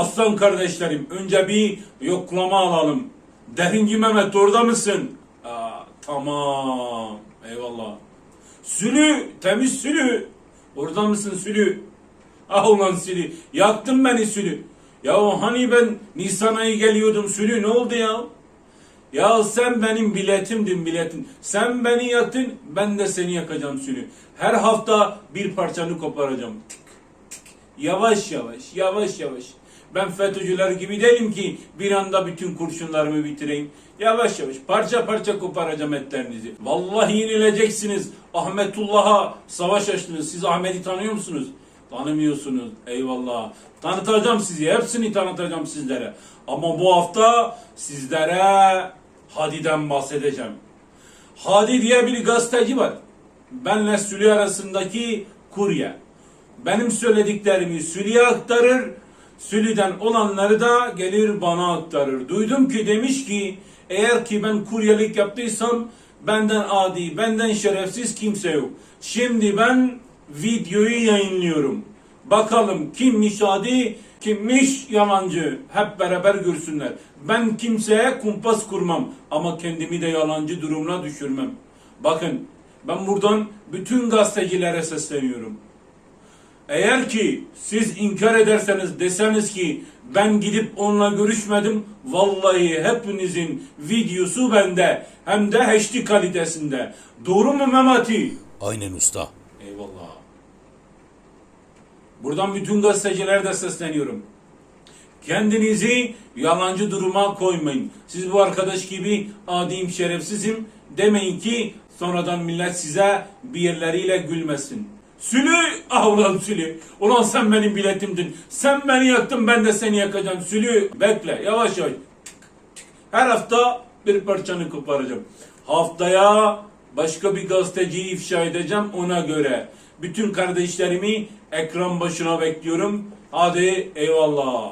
Aslan kardeşlerim önce bir yoklama alalım. Derinci Mehmet orada mısın? Aa, tamam. Eyvallah. Sülü, temiz Sülü. Orada mısın Sülü? Ah ulan Sülü. Yaktın beni Sülü. Ya hani ben Nisan ayı geliyordum Sülü ne oldu ya? Ya sen benim biletimdin biletin. Sen beni yaktın ben de seni yakacağım Sülü. Her hafta bir parçanı koparacağım. Tık, tık. Yavaş yavaş yavaş yavaş. Ben FETÖ'cüler gibi değilim ki bir anda bütün kurşunlarımı bitireyim. Yavaş yavaş parça parça koparacağım etlerinizi. Vallahi yenileceksiniz. Ahmetullah'a savaş açtınız. Siz Ahmet'i tanıyor musunuz? Tanımıyorsunuz. Eyvallah. Tanıtacağım sizi. Hepsini tanıtacağım sizlere. Ama bu hafta sizlere Hadi'den bahsedeceğim. Hadi diye bir gazeteci var. Benle Sülü arasındaki kurye. Benim söylediklerimi Sülü'ye aktarır. Sülü'den olanları da gelir bana aktarır. Duydum ki demiş ki eğer ki ben kuryelik yaptıysam benden adi, benden şerefsiz kimse yok. Şimdi ben videoyu yayınlıyorum. Bakalım kimmiş adi, kimmiş yalancı. Hep beraber görsünler. Ben kimseye kumpas kurmam ama kendimi de yalancı durumuna düşürmem. Bakın ben buradan bütün gazetecilere sesleniyorum. Eğer ki siz inkar ederseniz deseniz ki ben gidip onunla görüşmedim vallahi hepinizin videosu bende hem de HD kalitesinde. Doğru mu Memati? Aynen usta. Eyvallah. Buradan bütün gazetecilere de sesleniyorum. Kendinizi yalancı duruma koymayın. Siz bu arkadaş gibi adiyim şerefsizim demeyin ki sonradan millet size bir yerleriyle gülmesin. Sülü, ah ulan Sülü. Ulan sen benim biletimdin. Sen beni yaktın ben de seni yakacağım. Sülü bekle yavaş yavaş. Her hafta bir parçanı koparacağım. Haftaya başka bir gazeteciyi ifşa edeceğim ona göre. Bütün kardeşlerimi ekran başına bekliyorum. Hadi eyvallah.